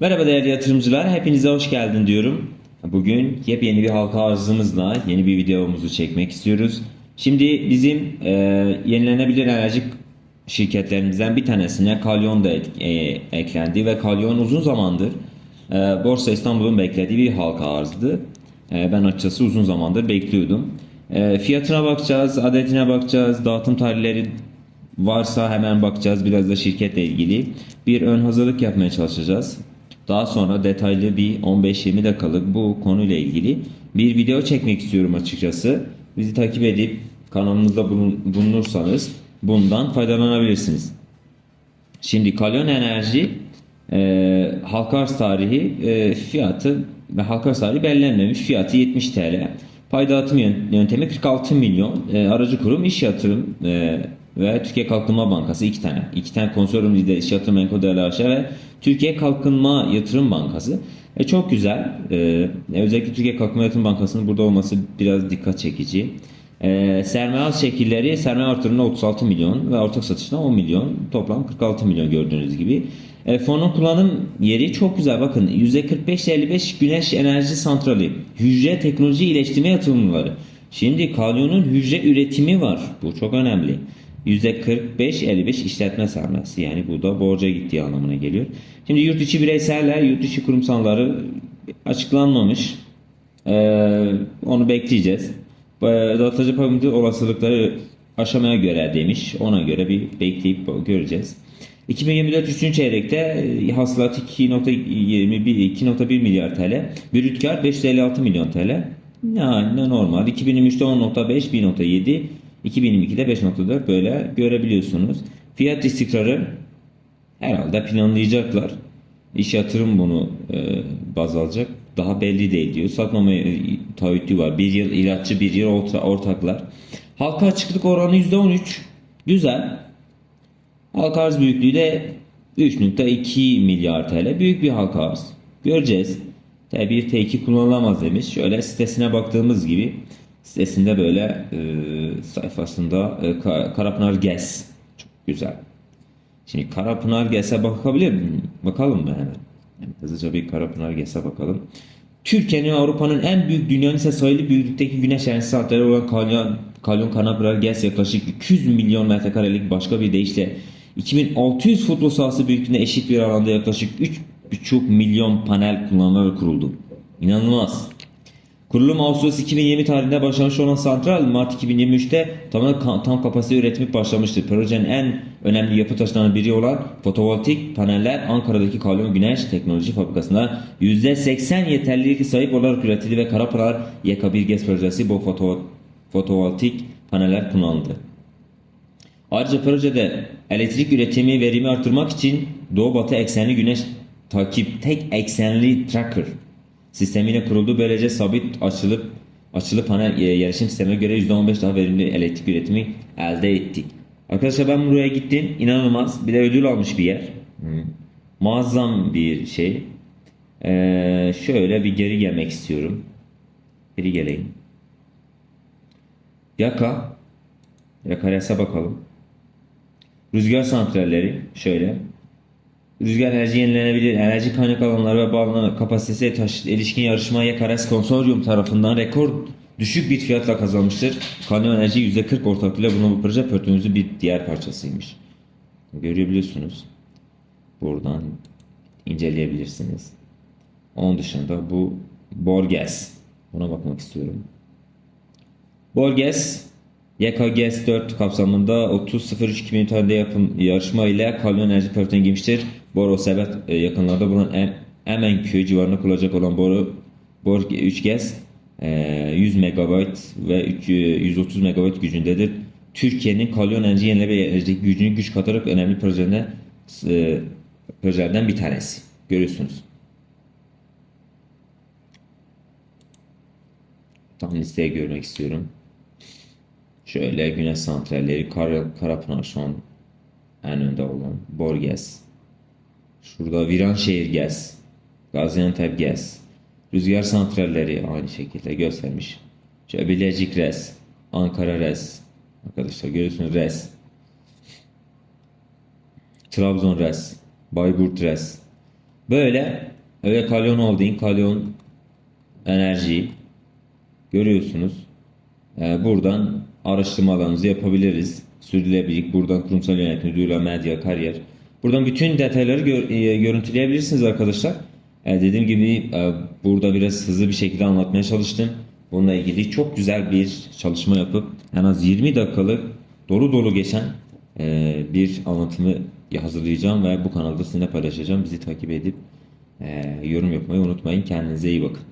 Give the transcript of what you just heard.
Merhaba değerli yatırımcılar, hepinize hoş geldin diyorum. Bugün yepyeni bir halka arzımızla yeni bir videomuzu çekmek istiyoruz. Şimdi bizim e, yenilenebilir enerji şirketlerimizden bir tanesine Kalyon da e, eklendi ve Kalyon uzun zamandır e, Borsa İstanbul'un beklediği bir halka arzdı. E, ben açıkçası uzun zamandır bekliyordum. E, fiyatına bakacağız, adetine bakacağız, dağıtım tarihleri varsa hemen bakacağız biraz da şirketle ilgili bir ön hazırlık yapmaya çalışacağız. Daha sonra detaylı bir 15-20 dakikalık bu konuyla ilgili bir video çekmek istiyorum açıkçası. Bizi takip edip kanalımızda bulun- bulunursanız bundan faydalanabilirsiniz. Şimdi Kalyon Enerji e, halka tarihi e, fiyatı ve halka arz tarihi belirlenmemiş. Fiyatı 70 TL. Pay dağıtım yön- yöntemi 46 milyon. E, aracı kurum iş yatırım e, ve Türkiye Kalkınma Bankası iki tane. iki tane konsoryum lideri iş yatırım Enko AŞ ve Türkiye Kalkınma Yatırım Bankası. E, çok güzel. E, özellikle Türkiye Kalkınma Yatırım Bankası'nın burada olması biraz dikkat çekici. E, sermaye az şekilleri sermaye artırımına 36 milyon ve ortak satışına 10 milyon toplam 46 milyon gördüğünüz gibi. E, fonun kullanım yeri çok güzel bakın %45-55 güneş enerji santrali hücre teknoloji iyileştirme yatırımları. Şimdi kalyonun hücre üretimi var bu çok önemli. %45-55 işletme sermayesi yani bu da borca gittiği anlamına geliyor. Şimdi yurt içi bireyseller, yurt içi kurumsalları açıklanmamış. Ee, onu bekleyeceğiz. Ee, Dağıtıcı payımcı olasılıkları aşamaya göre demiş. Ona göre bir bekleyip göreceğiz. 2024 3. çeyrekte e, hasılat 2.21 2.1 milyar TL. Brüt kar 556 milyon TL. Yani normal. 2023'te 10.5 1.7 2022'de 5.4 böyle görebiliyorsunuz. Fiyat istikrarı herhalde planlayacaklar. İş yatırım bunu e, baz alacak. Daha belli değil diyor. Satmama e, taahhütü var. Bir yıl ilaççı bir yıl orta, ortaklar. Halka açıklık oranı %13. Güzel. Halka arz büyüklüğü de 3.2 milyar TL. Büyük bir halka arz. Göreceğiz. T1 T2 kullanılamaz demiş. Şöyle sitesine baktığımız gibi sitesinde böyle e, sayfasında e, Ka- Karapınar GES. Çok güzel. Şimdi Karapınar GES'e bakabilir miyim? Bakalım mı hemen? Yani hızlıca bir Karapınar GES'e bakalım. Türkiye'nin Avrupa'nın en büyük dünyanın ise sayılı büyüklükteki güneş enerjisi santrali olan Kalyon, Kalyon Karapınar GES yaklaşık 200 milyon metrekarelik başka bir deyişle 2600 futbol sahası büyüklüğünde eşit bir alanda yaklaşık 3,5 milyon panel kullanılarak kuruldu. İnanılmaz. Kurulum Ağustos 2020 tarihinde başlamış olan santral Mart 2023'te tamamen ka- tam kapasite üretimi başlamıştır. Projenin en önemli yapı taşlarından biri olan fotovoltaik paneller Ankara'daki Kalyon Güneş Teknoloji Fabrikası'nda %80 yeterlilik sahip olarak üretildi ve Karapınar YK1 GES projesi bu foto- fotovoltaik paneller kullanıldı. Ayrıca projede elektrik üretimi verimi artırmak için Doğu Batı eksenli güneş takip tek eksenli tracker sistemiyle kuruldu. Böylece sabit açılıp açılı panel yerleşim sistemine göre %15 daha verimli elektrik üretimi elde ettik. Arkadaşlar ben buraya gittim. İnanılmaz. Bir de ödül almış bir yer. Hı. Muazzam bir şey. Ee, şöyle bir geri gelmek istiyorum. Geri geleyim. Yaka. Yakaresa bakalım. Rüzgar santralleri şöyle. Rüzgar enerji yenilenebilir enerji kaynak alanları ve bağlanan kapasitesi taş, ilişkin yarışma Yakares Konsoryum tarafından rekor düşük bir fiyatla kazanmıştır. Kanyon Enerji %40 ortaklığıyla bunun bu proje portföyümüzün bir diğer parçasıymış. Görebiliyorsunuz. Buradan inceleyebilirsiniz. Onun dışında bu Borges. Buna bakmak istiyorum. Borges YKGS 4 kapsamında 30.03.2000 tarihinde yapım yarışma ile Kalyon Enerji Portföyüne girmiştir. Boru Sebet e, yakınlarda bulunan em, Emenköy civarında kurulacak olan Boru Bor 3 GES e, 100 MB ve üç- e, 130 MB gücündedir. Türkiye'nin Kalyon Enerji yenileme enerji gücünü güç katarak önemli projelerine e, projelerden bir tanesi. Görüyorsunuz. Tam listeyi görmek istiyorum. Şöyle güneş santralleri, Kar Karapınar şu an en önde olan Borges. Şurada Viranşehir GES, Gaziantep GES, rüzgar santralleri aynı şekilde göstermiş. Şöyle Bilecik RES, Ankara RES, arkadaşlar görüyorsunuz RES, Trabzon RES, Bayburt RES. Böyle Ve Kalyon Holding, Kalyon Enerji görüyorsunuz. Ee, buradan araştırmalarınızı yapabiliriz. Sürdürülebilirlik, buradan kurumsal yönetim, duyuru, medya, kariyer. Buradan bütün detayları gör- e, görüntüleyebilirsiniz arkadaşlar. Ee, dediğim gibi e, burada biraz hızlı bir şekilde anlatmaya çalıştım. Bununla ilgili çok güzel bir çalışma yapıp en az 20 dakikalık dolu dolu geçen e, bir anlatımı hazırlayacağım ve bu kanalda sizinle paylaşacağım. Bizi takip edip e, yorum yapmayı unutmayın. Kendinize iyi bakın.